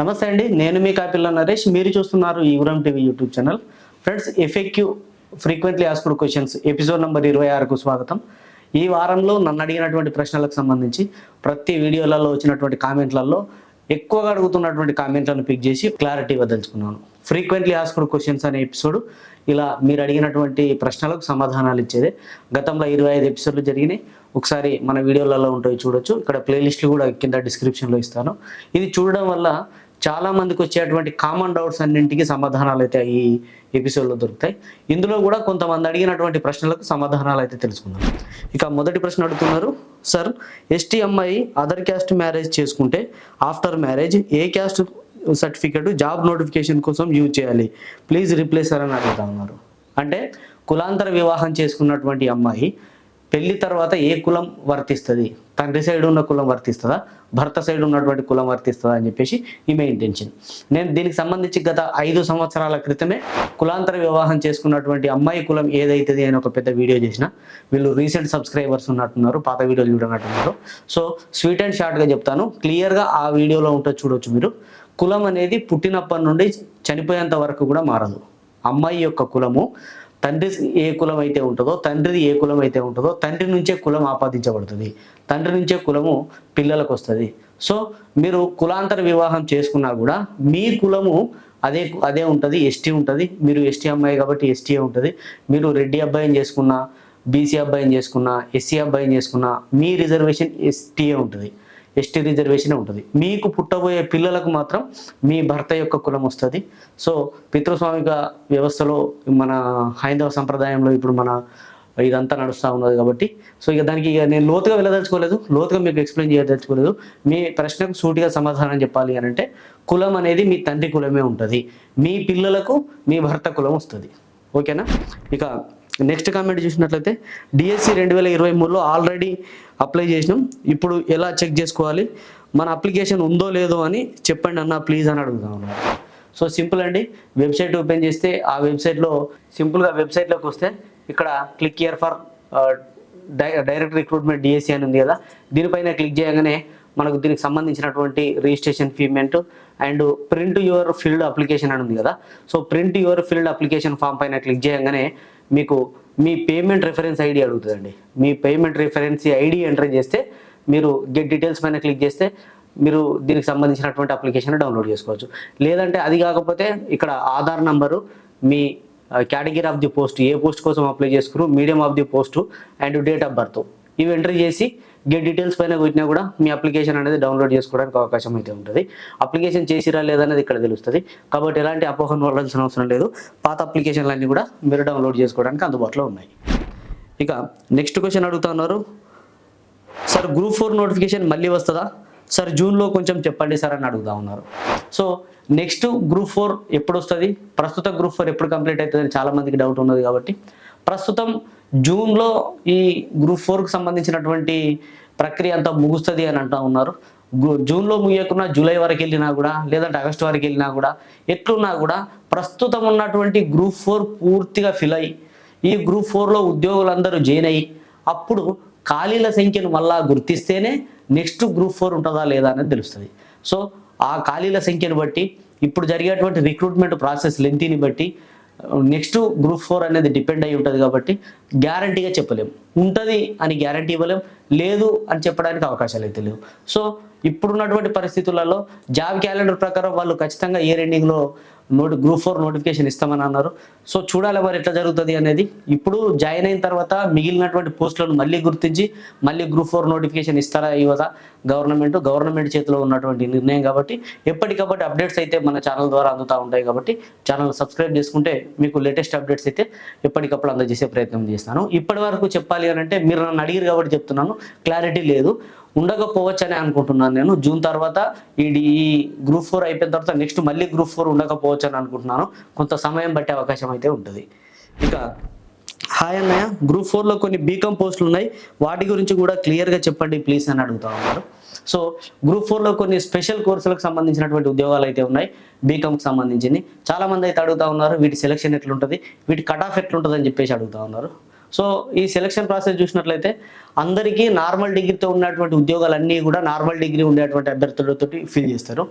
నమస్తే అండి నేను మీ కాపిల్ల నరేష్. మీరు చూస్తున్నారు యువరం TV YouTube channel. Friends FAQ frequently asked questions episode number ఇరవై ఆరుకు స్వాగతం. ఈ వారంలో నన్ను అడిగినటువంటి ప్రశ్నలకు సంబంధించి ప్రతి వీడియోలలో వచ్చినటువంటి కామెంట్లలో ఎక్కువగా అడుగుతున్నటువంటి కామెంట్లను పిక్ చేసి క్లారిటీ వదలుచుకున్నాను. ఫ్రీక్వెంట్లీ ఆస్క్డ్ క్వశ్చన్స్ అనే ఎపిసోడ్ ఇలా మీరు అడిగినటువంటి ప్రశ్నలకు సమాధానాలు ఇచ్చేదే. గతంలో ఇరవై ఐదు ఎపిసోడ్లు జరిగినాయి. ఒకసారి మన వీడియోలలో ఉంటాయి చూడొచ్చు. ఇక్కడ ప్లేలిస్ట్లు కూడా కింద డిస్క్రిప్షన్లో ఇస్తాను. ఇది చూడడం వల్ల చాలా మందికి వచ్చేటువంటి కామన్ డౌట్స్ అన్నింటికి సమాధానాలు అయితే ఈ ఎపిసోడ్లో దొరుకుతాయి. ఇందులో కూడా కొంతమంది అడిగినటువంటి ప్రశ్నలకు సమాధానాలు అయితే తెలుసుకుందాం. ఇక మొదటి ప్రశ్న అడుగుతున్నారు సార్ ఎస్టీ అమ్మాయి అదర్ క్యాస్ట్ మ్యారేజ్ చేసుకుంటే ఆఫ్టర్ మ్యారేజ్ ఏ క్యాస్ట్ సర్టిఫికెట్ జాబ్ నోటిఫికేషన్ కోసం యూజ్ చేయాలి? ప్లీజ్ రిప్లేస్ అని అడుగుతా ఉన్నారు. అంటే కులాంతర వివాహం చేసుకున్నటువంటి అమ్మాయి పెళ్ళి తర్వాత ఏ కులం వర్తిస్తుంది? తండ్రి సైడ్ ఉన్న కులం వర్తిస్తుందా? భర్త సైడ్ ఉన్నటువంటి కులం వర్తిస్తుందా అని చెప్పేసి ఈమె ఇంటెన్షన్ నేను దీనికి సంబంధించి గత ఐదు సంవత్సరాల క్రితమే కులాంతర వివాహం చేసుకున్నటువంటి అమ్మాయి కులం ఏదైతుంది అని ఒక పెద్ద వీడియో చేసిన. వీళ్ళు రీసెంట్ సబ్స్క్రైబర్స్ ఉన్నట్టున్నారు పాత వీడియోలు చూడనట్టున్నారు. సో స్వీట్ అండ్ షార్ట్గా చెప్తాను. క్లియర్గా ఆ వీడియోలో ఉంటుంది చూడొచ్చు మీరు. కులం అనేది పుట్టినప్పటి నుండి చనిపోయేంత వరకు కూడా మారదు. అమ్మాయి యొక్క కులము తండ్రి ఏ కులం అయితే ఉంటుందో తండ్రిది ఏ కులం అయితే ఉంటుందో తండ్రి నుంచే కులం ఆపాదించబడుతుంది. తండ్రి నుంచే కులము పిల్లలకు వస్తుంది. సో మీరు కులాంతర వివాహం చేసుకున్నా కూడా మీ కులము అదే అదే ఉంటుంది ఎస్టీ ఉంటుంది. మీరు ఎస్టీ అమ్మాయి కాబట్టి ఎస్టీ ఉంటుంది. మీరు రెడ్డి అబ్బాయిని చేసుకున్నా బీసీ అబ్బాయిని చేసుకున్నా ఎస్సీ అబ్బాయిని చేసుకున్నా మీ రిజర్వేషన్ ఎస్టీఏ ఉంటుంది. ఎస్టీ రిజర్వేషన్ ఉంటుంది. మీకు పుట్టబోయే పిల్లలకు మాత్రం మీ భర్త యొక్క కులం వస్తుంది. సో పితృస్వామిక వ్యవస్థలో మన హైందవ సంప్రదాయంలో ఇప్పుడు మన ఇదంతా నడుస్తూ ఉన్నది కాబట్టి సో ఇక దానికి ఇక నేను లోతుగా వెళ్ళదలుచుకోలేదు. లోతుగా మీకు ఎక్స్ప్లెయిన్ చేయదలుచుకోలేదు. మీ ప్రశ్నకు సూటిగా సమాధానం చెప్పాలి అని అంటే కులం అనేది మీ తండ్రి కులమే ఉంటుంది. మీ పిల్లలకు మీ భర్త కులం వస్తుంది. ఓకేనా? ఇక నెక్స్ట్ కామెంట్ చూసినట్లయితే డిఎస్సి రెండు వేల ఇరవై మూడులో ఆల్రెడీ అప్లై చేసినాం. ఇప్పుడు ఎలా చెక్ చేసుకోవాలి? మన అప్లికేషన్ ఉందో లేదో అని చెప్పండి అన్న ప్లీజ్ అని అడుగుతాం సో సింపుల్ అండి. వెబ్సైట్ ఓపెన్ చేస్తే ఆ వెబ్సైట్లో సింపుల్గా వెబ్సైట్లోకి వస్తే ఇక్కడ click year for direct recruitment DSC అని ఉంది కదా. దీనిపైన క్లిక్ చేయగానే మనకు దీనికి సంబంధించినటువంటి registration payment and print your filled application అని ఉంది కదా. So print your filled application form పైన క్లిక్ చేయగానే మీకు మీ పేమెంట్ రిఫరెన్స్ ఐడి అడుగుతుందండి. మీ పేమెంట్ రిఫరెన్స్ ఐడి ఎంటర్ చేస్తే మీరు గెట్ డీటెయిల్స్ పైన క్లిక్ చేస్తే మీరు దీనికి సంబంధించినటువంటి అప్లికేషన్ డౌన్లోడ్ చేసుకోవచ్చు. లేదంటే అది కాకపోతే ఇక్కడ ఆధార్ నంబరు మీ కేటగిరీ ఆఫ్ ది పోస్ట్ ఏ పోస్ట్ కోసం అప్లై చేసుకున్నారు medium of the post and date of birth ఇవి ఎంటర్ చేసి గెట్ డీటెయిల్స్ పైన కొట్టినా కూడా మీ అప్లికేషన్ అనేది డౌన్లోడ్ చేసుకోవడానికి అవకాశం అయితే ఉంటుంది. అప్లికేషన్ చేసిరా లేదనేది ఇక్కడ తెలుస్తుంది. కాబట్టి ఎలాంటి అపోహను పడాల్సిన అవసరం లేదు. పాత అప్లికేషన్లన్నీ కూడా మీరు డౌన్లోడ్ చేసుకోవడానికి అందుబాటులో ఉన్నాయి. ఇక నెక్స్ట్ క్వశ్చన్ అడుగుతా ఉన్నారు. సార్ గ్రూప్ ఫోర్ నోటిఫికేషన్ మళ్ళీ వస్తుందా? సార్ జూన్లో కొంచెం చెప్పండి సార్ అని అడుగుతా ఉన్నారు. సో నెక్స్ట్ గ్రూప్ ఫోర్ ఎప్పుడు వస్తుంది? ప్రస్తుత గ్రూప్ ఫోర్ ఎప్పుడు కంప్లీట్ అవుతుంది అని చాలా మందికి డౌట్ ఉన్నది కాబట్టి. ప్రస్తుతం జూన్లో ఈ గ్రూప్ ఫోర్కి సంబంధించినటువంటి ప్రక్రియ అంతా ముగుస్తుంది అని అంటూ ఉన్నారు. జూన్లో ముగియకుండా జూలై వరకు వెళ్ళినా కూడా లేదంటే ఆగస్టు వరకు వెళ్ళినా కూడా ఎట్లున్నా కూడా ప్రస్తుతం ఉన్నటువంటి గ్రూప్ ఫోర్ పూర్తిగా ఫిల్ అయ్యి ఈ గ్రూప్ ఫోర్లో ఉద్యోగులందరూ జాయిన్ అయ్యి అప్పుడు ఖాళీల సంఖ్యను మళ్ళా గుర్తిస్తేనే నెక్స్ట్ గ్రూప్ ఫోర్ ఉంటుందా లేదా అనేది తెలుస్తుంది. సో ఆ ఖాళీల సంఖ్యను బట్టి ఇప్పుడు జరిగేటువంటి రిక్రూట్మెంట్ ప్రాసెస్ లెంతీని బట్టి నెక్స్ట్ గ్రూప్ ఫోర్ అనేది డిపెండ్ అయి ఉంటుంది కాబట్టి గ్యారంటీగా చెప్పలేం. ఉంటుంది అని గ్యారంటీ ఇవ్వలేం లేదు అని చెప్పడానికి అవకాశాలు అయితే లేవు. సో ఇప్పుడున్నటువంటి పరిస్థితులలో జాబ్ క్యాలెండర్ ప్రకారం వాళ్ళు ఖచ్చితంగా ఇయర్ ఎండింగ్లో నోటి గ్రూప్ ఫోర్ నోటిఫికేషన్ ఇస్తామని అన్నారు. సో చూడాలి మరి ఎట్లా జరుగుతుంది అనేది. ఇప్పుడు జాయిన్ అయిన తర్వాత మిగిలినటువంటి పోస్టులను మళ్ళీ గుర్తించి మళ్ళీ గ్రూప్ ఫోర్ నోటిఫికేషన్ ఇస్తారా ఇవ్వదా? గవర్నమెంట్ గవర్నమెంట్ చేతిలో ఉన్నటువంటి నిర్ణయం కాబట్టి ఎప్పటికప్పటి అప్డేట్స్ అయితే మన ఛానల్ ద్వారా అందుతూ ఉంటాయి కాబట్టి ఛానల్ సబ్స్క్రైబ్ చేసుకుంటే మీకు లేటెస్ట్ అప్డేట్స్ అయితే ఎప్పటికప్పుడు అందజేసే ప్రయత్నం చేస్తాను. ఇప్పటి వరకు చెప్పాలి అని అంటే మీరు నన్ను అడిగారు కాబట్టి చెప్తున్నాను. క్లారిటీ లేదు. ఉండకపోవచ్చని అనుకుంటున్నాను నేను. జూన్ తర్వాత ఈ ఈ గ్రూప్ ఫోర్ అయిపోయిన తర్వాత నెక్స్ట్ మళ్ళీ గ్రూప్ ఫోర్ ఉండకపోవచ్చు అని అనుకుంటున్నాను. కొంత సమయం పట్టే అవకాశం అయితే ఉంటుంది. ఇక హాయ్ అన్నయ్య. గ్రూప్ ఫోర్లో కొన్ని బీకామ్ పోస్టులు ఉన్నాయి. వాటి గురించి కూడా క్లియర్గా చెప్పండి ప్లీజ్ అని అడుగుతా ఉన్నారు. సో గ్రూప్ ఫోర్లో కొన్ని స్పెషల్ కోర్సులకు సంబంధించినటువంటి ఉద్యోగాలు అయితే ఉన్నాయి. బీకామ్కి సంబంధించింది. చాలా మంది అయితే అడుగుతా ఉన్నారు వీటి సెలెక్షన్ ఎట్లుంటుంది వీటి కట్ ఆఫ్ ఎట్లుంటుంది అని చెప్పేసి అడుగుతా ఉన్నారు. సో ఈ సెలక్షన్ ప్రాసెస్ చూసినట్లయితే అందరికీ నార్మల్ డిగ్రీతో ఉన్నటువంటి ఉద్యోగాలన్నీ కూడా నార్మల్ డిగ్రీ ఉండేటువంటి అభ్యర్థులతో ఫిల్ చేస్తారు.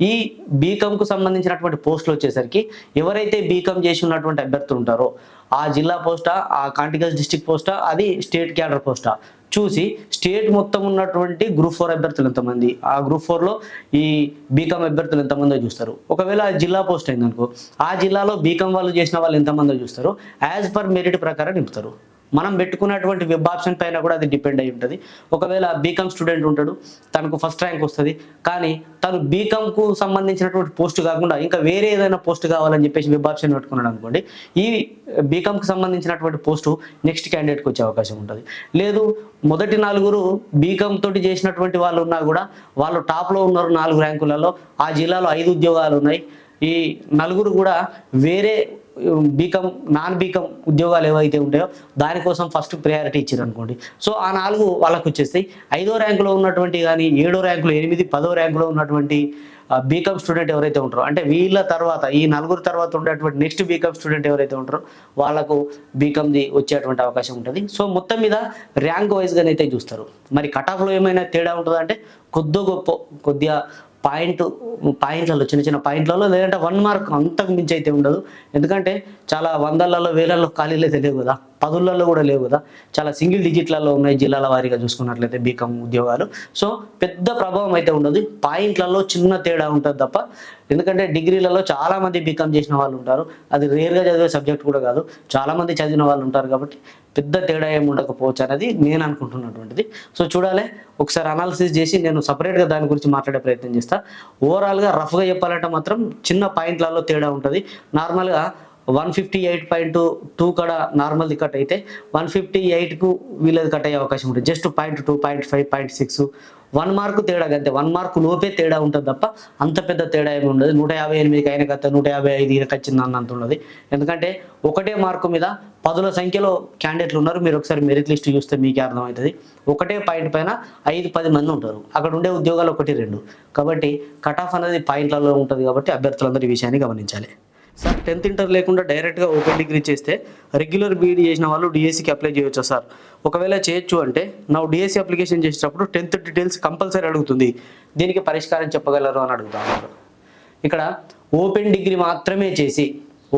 ఈ బీకామ్కు సంబంధించినటువంటి పోస్టులు వచ్చేసరికి ఎవరైతే బీకామ్ చేసి ఉన్నటువంటి అభ్యర్థులు ఉంటారో ఆ జిల్లా పోస్టా ఆ కాంటిగల్ డిస్టిక్ పోస్టా అది స్టేట్ క్యాడర్ పోస్టా. చూసి స్టేట్ మొత్తం ఉన్నటువంటి గ్రూప్ ఫోర్ అభ్యర్థులు ఎంతమంది? ఆ గ్రూప్ ఫోర్లో ఈ బీకామ్ అభ్యర్థులు ఎంతమందో చూస్తారు. ఒకవేళ ఆ జిల్లా పోస్ట్ అయిందనుకో ఆ జిల్లాలో బీకామ్ వాళ్ళు చేసిన వాళ్ళు ఎంతమందో చూస్తారు? యాజ్ పర్ మెరిట్ ప్రకారం నింపుతారు. మనం పెట్టుకున్నటువంటి వెబ్ ఆప్షన్ పైన కూడా అది డిపెండ్ అయి ఉంటుంది. ఒకవేళ బీకామ్ స్టూడెంట్ ఉంటాడు తనకు ఫస్ట్ ర్యాంక్ వస్తుంది కానీ తను బీకామ్కు సంబంధించినటువంటి పోస్ట్ కాకుండా ఇంకా వేరే ఏదైనా పోస్ట్ కావాలని చెప్పేసి వెబ్ ఆప్షన్ పెట్టుకున్నాడు అనుకోండి ఈ బీకామ్కి సంబంధించినటువంటి పోస్టు నెక్స్ట్ క్యాండిడేట్కి వచ్చే అవకాశం ఉంటుంది. లేదు మొదటి నలుగురు బీకామ్ తోటి చేసినటువంటి వాళ్ళు ఉన్నా కూడా వాళ్ళు టాప్లో ఉన్నారు నాలుగు ర్యాంకులలో ఆ జిల్లాలో ఐదు ఉద్యోగాలు ఉన్నాయి. ఈ నలుగురు కూడా వేరే బీకమ్ నాన్ బీకమ్ ఉద్యోగాలు ఏవైతే ఉంటాయో దానికోసం ఫస్ట్ ప్రయారిటీ ఇచ్చారు అనుకోండి సో ఆ నాలుగు వాళ్ళకు వచ్చేస్తాయి ఐదో ర్యాంకులో ఉన్నటువంటి కానీ ఏడో ర్యాంకులో ఎనిమిది పదో ర్యాంకులో ఉన్నటువంటి బీకామ్ స్టూడెంట్ ఎవరైతే ఉంటారో అంటే వీళ్ళ తర్వాత ఈ నలుగురు తర్వాత ఉండేటువంటి నెక్స్ట్ బీకామ్ స్టూడెంట్ ఎవరైతే ఉంటారో వాళ్ళకు బీకామ్ది వచ్చేటువంటి అవకాశం ఉంటుంది. సో మొత్తం మీద ర్యాంక్ వైజ్గానైతే అయితే చూస్తారు. మరి కట్ ఆఫ్లో ఏమైనా తేడా ఉంటుందంటే కొద్దో గొప్ప కొద్దిగా పాయింట్ పాయింట్లలో చిన్న చిన్న పాయింట్లలో లేదంటే వన్ మార్క్ అంతకు మించి అయితే ఉండదు. ఎందుకంటే చాలా వందలలో వేలల్లో ఖాళీలే తెలియదు కదా. పదులలో కూడా లేవు కదా. చాలా సింగిల్ డిజిట్లలో ఉన్నాయి జిల్లాల వారీగా చూసుకున్నట్లయితే బీకామ్ ఉద్యోగాలు. సో పెద్ద ప్రభావం అయితే ఉండదు. పాయింట్లలో చిన్న తేడా ఉంటుంది తప్ప ఎందుకంటే డిగ్రీలలో చాలా మంది బీకామ్ చేసిన వాళ్ళు ఉంటారు. అది రేర్గా చదివే సబ్జెక్ట్ కూడా కాదు. చాలా మంది చదివిన వాళ్ళు ఉంటారు కాబట్టి పెద్ద తేడా ఏమి ఉండకపోవచ్చు అనేది నేను అనుకుంటున్నటువంటిది. సో చూడాలి. ఒకసారి అనాలిసిస్ చేసి నేను సపరేట్గా దాని గురించి మాట్లాడే ప్రయత్నం చేస్తాను ఓవరాల్గా రఫ్గా చెప్పాలంటే మాత్రం చిన్న పాయింట్లలో తేడా ఉంటుంది. నార్మల్గా one fifty eight point two కడ నార్మల్ది కట్ అయితే వన్ ఫిఫ్టీ ఎయిట్కు వీళ్ళది కట్ అయ్యే అవకాశం ఉంటుంది. Just point two point five point six. One mark తేడా అంతే వన్ మార్క్ లోపే తేడా ఉంటుంది తప్ప అంత పెద్ద తేడా ఏమి ఉండదు. నూట యాభై ఎనిమిదికి అయిన కథ నూట యాభై ఐదు ఈయనకి వచ్చింది అన్నంత ఉండదు. ఎందుకంటే ఒకటే మార్కు మీద పదుల సంఖ్యలో క్యాండిడేట్లు ఉన్నారు. మీరు ఒకసారి మెరిట్ లిస్ట్ చూస్తే మీకే అర్థమవుతుంది. ఒకటే పాయింట్ పైన ఐదు పది మంది ఉంటారు. అక్కడ ఉండే ఉద్యోగాలు ఒకటి రెండు. కాబట్టి కట్ ఆఫ్ అనేది పాయింట్లలో ఉంటుంది కాబట్టి అభ్యర్థులందరూ ఈ విషయాన్ని గమనించాలి. సార్ టెన్త్ ఇంటర్ లేకుండా డైరెక్ట్గా ఓపెన్ డిగ్రీ చేస్తే రెగ్యులర్ బీఈడీ చేసిన వాళ్ళు డిఎస్సికి అప్లై చేయొచ్చా సార్? ఒకవేళ చేయొచ్చు అంటే నా డిఎస్సి అప్లికేషన్ చేసేటప్పుడు టెన్త్ డీటెయిల్స్ కంపల్సరీ అడుగుతుంది. దీనికి పరిష్కారం చెప్పగలరు అని అడుగుతాను ఇక్కడ ఓపెన్ డిగ్రీ మాత్రమే చేసి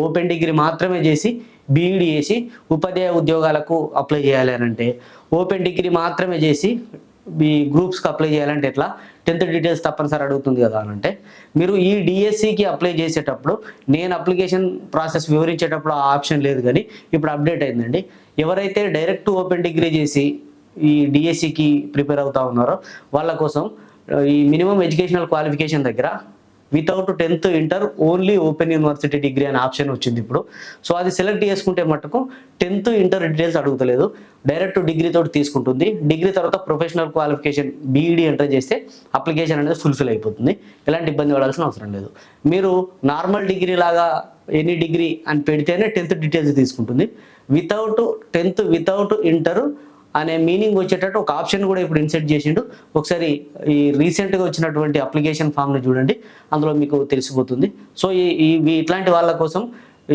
ఓపెన్ డిగ్రీ మాత్రమే చేసి బీఈడీ చేసి ఉపాధ్యాయ ఉద్యోగాలకు అప్లై చేయాలి అని అంటే ఓపెన్ డిగ్రీ మాత్రమే చేసి మీ గ్రూప్స్కి అప్లై చేయాలంటే ఎట్లా? టెన్త్ డీటెయిల్స్ తప్పనిసరి అడుగుతుంది కదా అని అంటే మీరు ఈ డిఎస్సికి అప్లై చేసేటప్పుడు నేను అప్లికేషన్ ప్రాసెస్ వివరించేటప్పుడు ఆ ఆప్షన్ లేదు కానీ ఇప్పుడు అప్డేట్ అయిందండి. ఎవరైతే డైరెక్ట్ ఓపెన్ డిగ్రీ చేసి ఈ డిఎస్సికి ప్రిపేర్ అవుతా ఉన్నారో వాళ్ళ కోసం ఈ మినిమం ఎడ్యుకేషనల్ క్వాలిఫికేషన్ దగ్గర without tenth inter only open university degree అనే ఆప్షన్ వచ్చింది ఇప్పుడు. సో అది సెలెక్ట్ చేసుకుంటే మటుకు టెన్త్ ఇంటర్ డీటెయిల్స్ అడుగుతలేదు. డైరెక్ట్ డిగ్రీ తోటి తీసుకుంటుంది. డిగ్రీ తర్వాత ప్రొఫెషనల్ క్వాలిఫికేషన్ బీఈడీ ఎంటర్ చేస్తే అప్లికేషన్ అనేది ఫుల్ఫిల్ అయిపోతుంది. ఎలాంటి ఇబ్బంది పడాల్సిన అవసరం లేదు. మీరు నార్మల్ డిగ్రీ లాగా ఎనీ డిగ్రీ అని పెడితేనే టెన్త్ డీటెయిల్స్ తీసుకుంటుంది. వితౌట్ టెన్త్ వితౌట్ ఇంటర్ అనే మీనింగ్ వచ్చేటట్టు ఒక ఆప్షన్ కూడా ఇప్పుడు ఇన్సెట్ చేసిండు. ఒకసారి ఈ రీసెంట్గా వచ్చినటువంటి అప్లికేషన్ ఫామ్ని చూడండి. అందులో మీకు తెలిసిపోతుంది. సో ఈ ఇట్లాంటి వాళ్ళ కోసం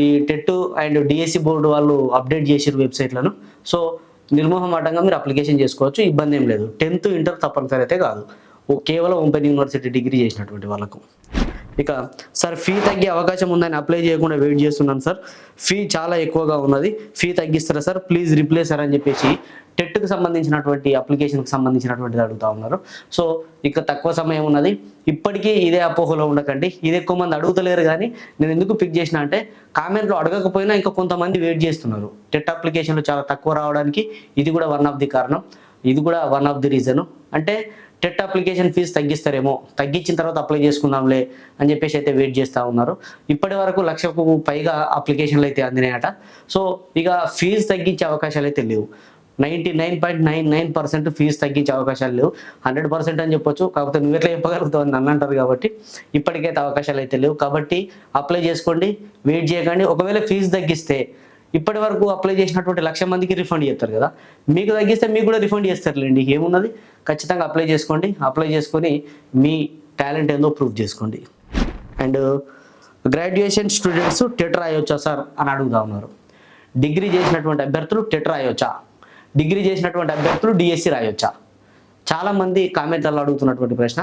ఈ టెట్ అండ్ డిఎస్సి బోర్డు వాళ్ళు అప్డేట్ చేసిన వెబ్సైట్లను. సో నిర్మోహమాటంగా మీరు అప్లికేషన్ చేసుకోవచ్చు. ఇబ్బంది ఏం లేదు. టెన్త్ ఇంటర్ తప్పనిసరి అయితే కాదు కేవలం ఓపెన్ యూనివర్సిటీ డిగ్రీ చేసినటువంటి వాళ్ళకు. ఇక సార్ ఫీ తగ్గే అవకాశం ఉందని అప్లై చేయకుండా వెయిట్ చేస్తున్నాను సార్. ఫీ చాలా ఎక్కువగా ఉన్నది. ఫీ తగ్గిస్తారా సార్? ప్లీజ్ రిప్లేస్ సార్ అని చెప్పేసి టెట్కి సంబంధించినటువంటి అప్లికేషన్కి సంబంధించినటువంటిది అడుగుతా ఉన్నారు. సో ఇక తక్కువ సమయం ఉన్నది. ఇప్పటికీ ఇదే అపోహలో ఉండకండి. ఇది ఎక్కువ మంది అడుగుతలేరు కానీ నేను ఎందుకు పిక్ చేసిన అంటే కామెంట్లో అడగకపోయినా ఇంకా కొంతమంది వెయిట్ చేస్తున్నారు. టెట్ అప్లికేషన్లు చాలా తక్కువ రావడానికి ఇది కూడా వన్ ఆఫ్ ది కారణం. ఇది కూడా వన్ ఆఫ్ ది రీజన్ అంటే టెట్ అప్లికేషన్ ఫీజు తగ్గిస్తారేమో తగ్గించిన తర్వాత అప్లై చేసుకుందాంలే అని చెప్పేసి అయితే వెయిట్ చేస్తూ ఉన్నారు. ఇప్పటి వరకు లక్షకు పైగా అప్లికేషన్లు అయితే అందినాయట. సో ఇక ఫీజు తగ్గించే అవకాశాలు అయితే లేవు. Ninety nine point nine nine percent fee తగ్గించే అవకాశాలు లేవు. హండ్రెడ్ పర్సెంట్ అని చెప్పొచ్చు కాకపోతే నువ్వు ఎట్లా చెప్పగలుగుతావు అని నన్ను అంటారు కాబట్టి ఇప్పటికైతే అవకాశాలు అయితే లేవు. కాబట్టి అప్లై చేసుకోండి వెయిట్ చేయకండి. ఒకవేళ ఫీజు తగ్గిస్తే ఇప్పటి వరకు అప్లై చేసినటువంటి లక్ష మందికి రిఫండ్ చేస్తారు కదా. మీకు తగ్గిస్తే మీకు కూడా రిఫండ్ చేస్తారులేండి ఏమున్నది? ఖచ్చితంగా అప్లై చేసుకోండి. అప్లై చేసుకొని మీ టాలెంట్ ఏందో ప్రూవ్ చేసుకోండి. అండ్ గ్రాడ్యుయేషన్ స్టూడెంట్స్ టెట్ రాయొచ్చా సార్ అని అడుగుతా ఉన్నారు. డిగ్రీ చేసినటువంటి అభ్యర్థులు టెట్ రాయొచ్చా డిగ్రీ చేసినటువంటి అభ్యర్థులు డిఎస్సి రాయొచ్చా చాలామంది కామెంట్లలో అడుగుతున్నటువంటి ప్రశ్న.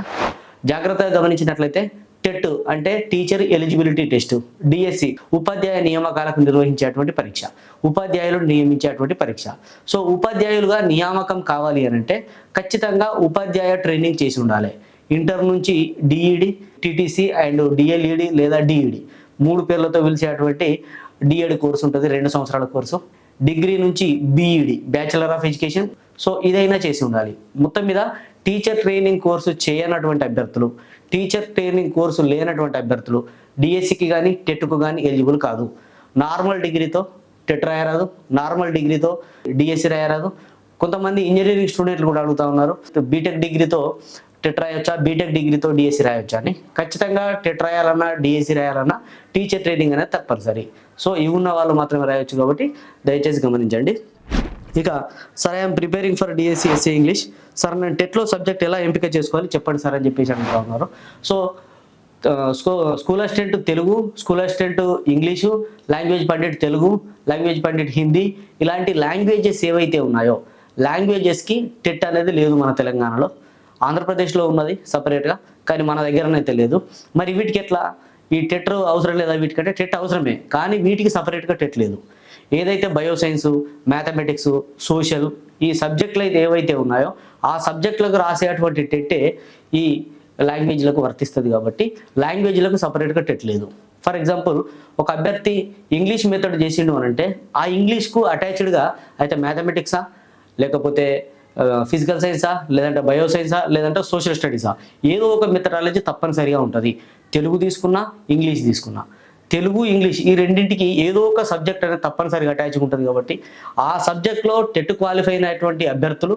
జాగ్రత్తగా గమనించినట్లయితే టెట్ అంటే టీచర్ ఎలిజిబిలిటీ టెస్ట్ డిఎస్సి ఉపాధ్యాయ నియామకాలకు నిర్వహించేటువంటి పరీక్ష ఉపాధ్యాయులు నియమించేటువంటి పరీక్ష. సో ఉపాధ్యాయులుగా నియామకం కావాలి అని అంటే ఖచ్చితంగా ఉపాధ్యాయ ట్రైనింగ్ చేసి ఉండాలి. ఇంటర్ నుంచి డిఈడి టిటిసి అండ్ డిఎల్ఈడి లేదా డిఈడి. మూడు పేర్లతో పిలిచేటువంటి డిఎడ్ కోర్సు ఉంటుంది రెండు సంవత్సరాల కోర్సు. డిగ్రీ నుంచి BEd bachelor of education. So ఇదైనా చేసి ఉండాలి. మొత్తం మీద టీచర్ ట్రైనింగ్ కోర్సు చేయనటువంటి అభ్యర్థులు టీచర్ ట్రైనింగ్ కోర్సు లేనటువంటి అభ్యర్థులు డిఎస్సికి కానీ టెట్కు కానీ ఎలిజిబుల్ కాదు. నార్మల్ డిగ్రీతో టెట్ రాయరాదు నార్మల్ డిగ్రీతో డిఎస్సి రాయరాదు. కొంతమంది ఇంజనీరింగ్ స్టూడెంట్లు కూడా అడుగుతా ఉన్నారు. బీటెక్ డిగ్రీతో టెట్ రాయొచ్చా బీటెక్ డిగ్రీతో డిఎస్సి రాయొచ్చా అని. ఖచ్చితంగా టెట్ రాయాలన్నా డిఎస్సి రాయాలన్నా టీచర్ ట్రైనింగ్ అనేది తప్పనిసరి. సో ఇవి ఉన్న వాళ్ళు మాత్రమే రాయొచ్చు కాబట్టి దయచేసి గమనించండి. ఇక sir I'm preparing for DSC SC English sir నేను టెట్లో సబ్జెక్ట్ ఎలా ఎంపిక చేసుకోవాలి చెప్పండి సార్ అని చెప్పేసి అంటా ఉన్నారు so school school assistant Telugu school assistant English language pandit Telugu language pandit Hindi ఇలాంటి లాంగ్వేజెస్ ఏవైతే ఉన్నాయో లాంగ్వేజెస్కి టెట్ అనేది లేదు మన తెలంగాణలో. ఆంధ్రప్రదేశ్లో ఉన్నది సపరేట్గా కానీ మన దగ్గరనైతే లేదు మరి వీటికి ఎట్లా? ఈ టెట్ అవసరం లేదా వీటికంటే టెట్ అవసరమే కానీ వీటికి సపరేట్గా టెట్ లేదు. ఏదైతే బయోసైన్స్ మ్యాథమెటిక్స్ సోషల్ ఈ సబ్జెక్టులు అయితే ఏవైతే ఉన్నాయో ఆ సబ్జెక్టులకు రాసేటువంటి టెట్టే ఈ లాంగ్వేజ్లకు వర్తిస్తుంది కాబట్టి లాంగ్వేజ్లకు సపరేట్గా టెట్ లేదు. ఫర్ ఎగ్జాంపుల్ ఒక అభ్యర్థి ఇంగ్లీష్ మెథడ్ చేసిండు అనంటే ఆ ఇంగ్లీష్కు అటాచ్డ్గా అయితే మ్యాథమెటిక్సా లేకపోతే ఫిజికల్ సైన్సా లేదంటే బయో సైన్సా లేదంటే సోషల్ స్టడీసా ఏదో ఒక మెథడాలజీ తప్పనిసరిగా ఉంటుంది. తెలుగు తీసుకున్నా ఇంగ్లీష్ తీసుకున్నా. తెలుగు ఇంగ్లీష్ ఈ రెండింటికి ఏదో ఒక సబ్జెక్ట్ అనేది తప్పనిసరిగా అటాచ్ ఉంటుంది కాబట్టి ఆ సబ్జెక్ట్లో టెట్ క్వాలిఫై అయినటువంటి అభ్యర్థులు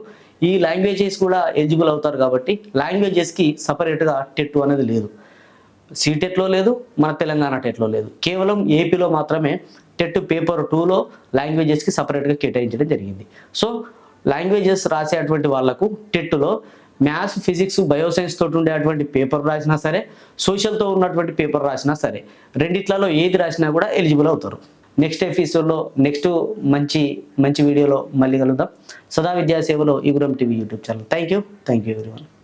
ఈ లాంగ్వేజెస్ కూడా ఎలిజిబుల్ అవుతారు కాబట్టి లాంగ్వేజెస్కి సపరేట్గా టెట్ అనేది లేదు. సీటెట్లో లేదు మన తెలంగాణ టెట్లో లేదు. కేవలం ఏపీలో మాత్రమే టెట్ పేపర్ టూలో లాంగ్వేజెస్కి సపరేట్గా కేటాయించడం జరిగింది. సో లాంగ్వేజెస్ రాసేటువంటి వాళ్ళకు టెట్లో మ్యాథ్స్ ఫిజిక్స్ బయోసైన్స్ తోటి ఉండేటువంటి పేపర్ రాసినా సరే సోషల్తో ఉన్నటువంటి పేపర్ రాసినా సరే రెండిట్లలో ఏది రాసినా కూడా ఎలిజిబుల్ అవుతారు. నెక్స్ట్ ఎపిసోడ్లో నెక్స్ట్ మంచి మంచి వీడియోలో మళ్ళీ కలుద్దాం. సదా విద్యా సేవలో Eguram TV YouTube channel thank you thank you ఎవరి